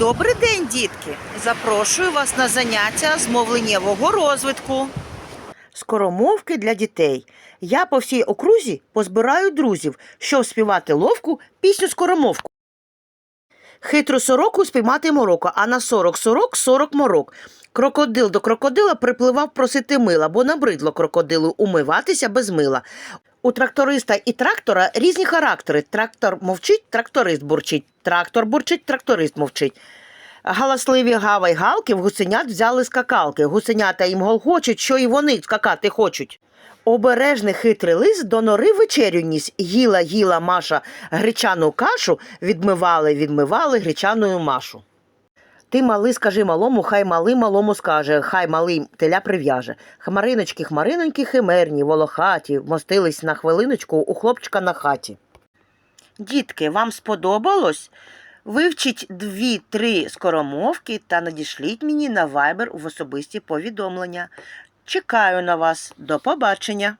Добрий день, дітки! Запрошую вас на заняття з мовленнєвого розвитку. Скоромовки для дітей. Я по всій окрузі позбираю друзів, щоб співати ловку пісню скоромовку. Хитру сороку спіймати мороко, а на сорок сорок сорок морок. Крокодил до крокодила припливав просити мила, бо набридло крокодилу умиватися без мила. У тракториста і трактора різні характери. Трактор мовчить, тракторист бурчить. Трактор бурчить, тракторист мовчить. Галасливі гавай галки в гусенят взяли скакалки. Гусенята їм голгочуть, що і вони скакати хочуть. Обережний хитрий лис до нори вечерю ніс. Їла, їла Маша гречану кашу, відмивали, відмивали гречаною машу. Ти малий, скажи малому, хай малий малому скаже, хай малий теля прив'яже. Хмариночки, хмариноньки, химерні, волохаті, вмостились на хвилиночку у хлопчика на хаті. Дітки, вам сподобалось? Вивчіть дві-три скоромовки та надішліть мені на Viber в особисті повідомлення. Чекаю на вас. До побачення!